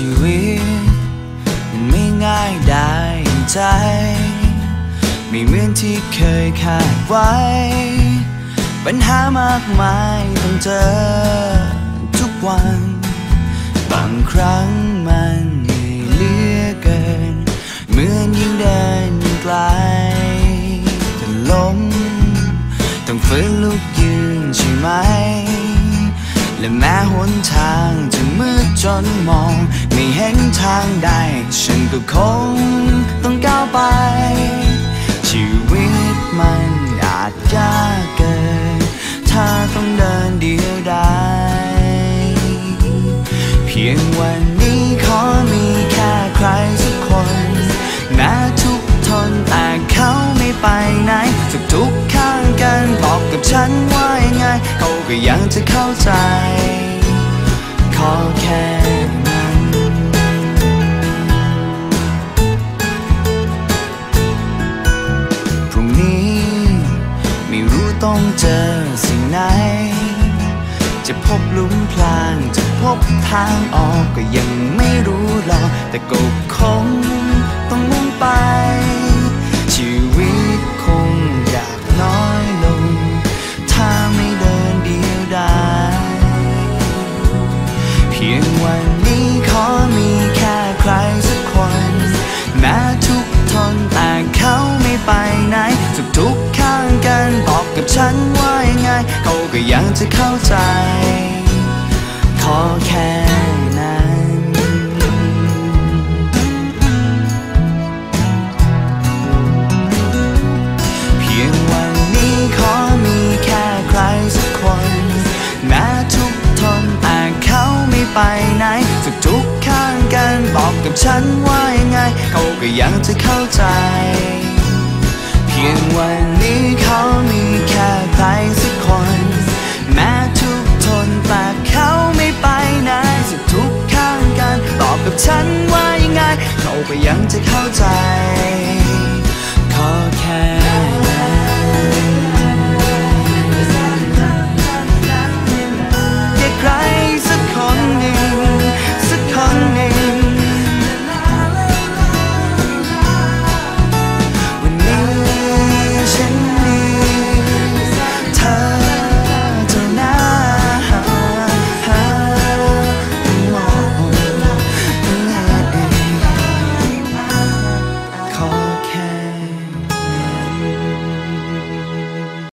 ชีวิตมันไม่ง่ายได้ใจ ไม่เหมือนที่เคยคาดไว้ ปัญหามากมายต้องเจอทุกวัน บางครั้งมันเหลือเกิน เหมือนยิ่งเดินไกลจะล้มต้องฝืนลุกยืนใช่ไหม และแม้หนทางจะมืดจนมอง ไม่เห็นทางใด ฉันก็คงต้องก้าวไป ชีวิตมันอาจยากเกิน ถ้าต้องเดินเดียวดายเพียงวัน ต้องเจอสิ่งไหน จะพบลุมพลางจะพบทางออกก็ยังไม่รู้หรอกแต่ก็คงต้อง จะเข้าใจ ขอแค่นั้น เพียงวันนี้ขอมีแค่ใครสักคน แม้ทุกทนแต่เขาไม่ไปไหนทุกทุกข้างกันบอกกับฉันว่ายังไง เขาก็ยังจะเข้าใจ เพียงวันนี้เขาับฉันว่ายังไง เขาก็ยังจะเข้าใจ ขอแค่